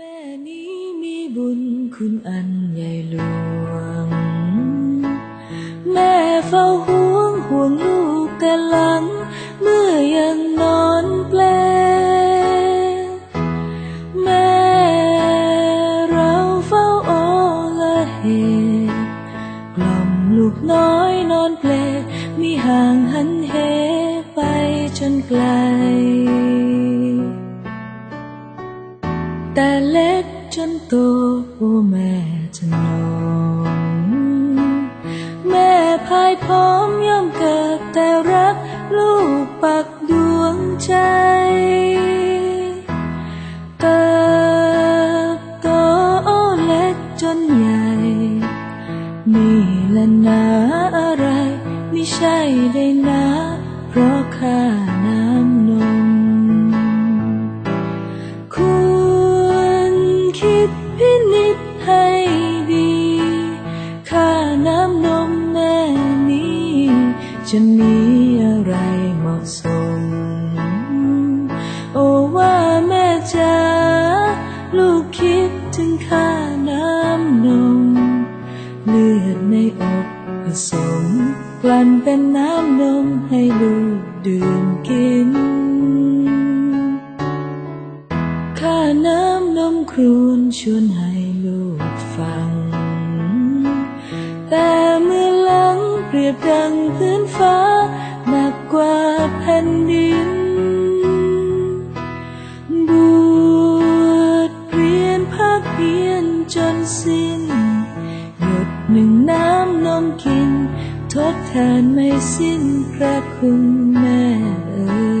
แม่นี้มีบุญคุณอันใหญ่หลวง แม่เฝ้าห่วงห่วงลูกแต่หลัง เมื่อยังนอนแปล แม่เราเฝ้าโอละเหกล่อมลูกน้อยนอนเปลมีห่าง เล็กจนโตโอ้แม่จะนอนแม่พายพร้อมย่อมเกิดแต่รักลูกปักดวงใจเติบโตเล็กจนใหญ่ นี่แหละนาอะไร ไม่ใช่ได้นะ จะมีอะไรเหมาะสม โอ้ว่าแม่จ๋าลูกคิดถึงค่าน้ำนม เลือดในอกผสม กลั่นเป็นน้ำนมให้ลูกดื่มกิน ค่าน้ำนมครวนชวนให้ลูกฟัง แต่ รียบดังพื้นฟ้าหนักกว่าแผ่นดิน บวชเรียนภาคเพียนจนสิ้น หยดหนึ่งน้ำนมกิน ทดแทนไม่สิ้นพระคุณแม่เอ๋ย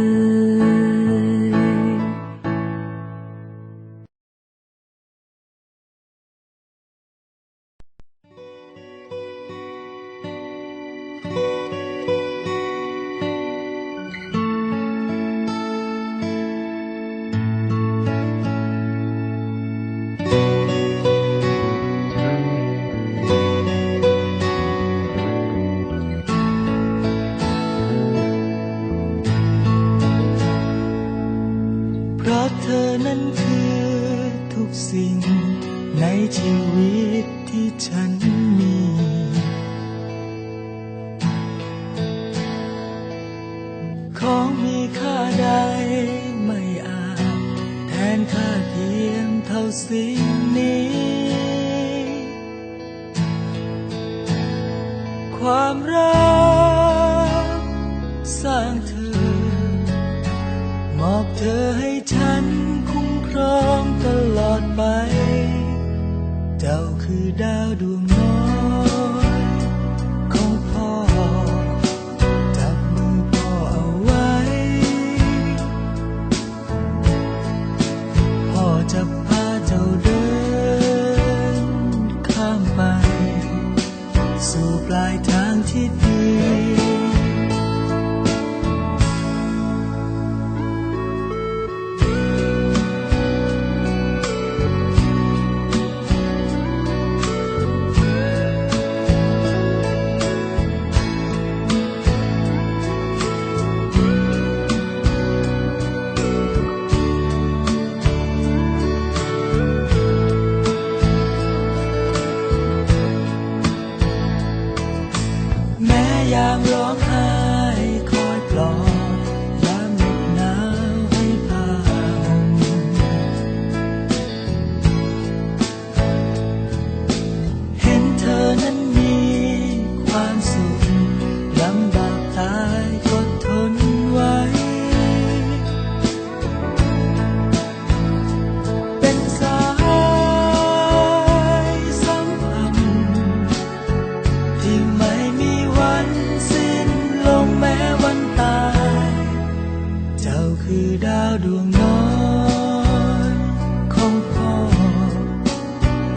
สิ่งในชีวิตที่ฉันมี ของมีค่าใดไม่อาจแทนค่าเทียมเท่าสิ่งนี้ ความรักสร้างเธอ มอบเธอให้ ดาวดวงน้อยของพ่อ จับมือพ่อเอาไว้ พ่อจะพาเจ้าเดิน ข้ามไป สู่ปลายทางที่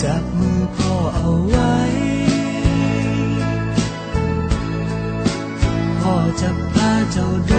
จับมือพ่อเอาไว้ พ่อจะพาเจ้าเดิ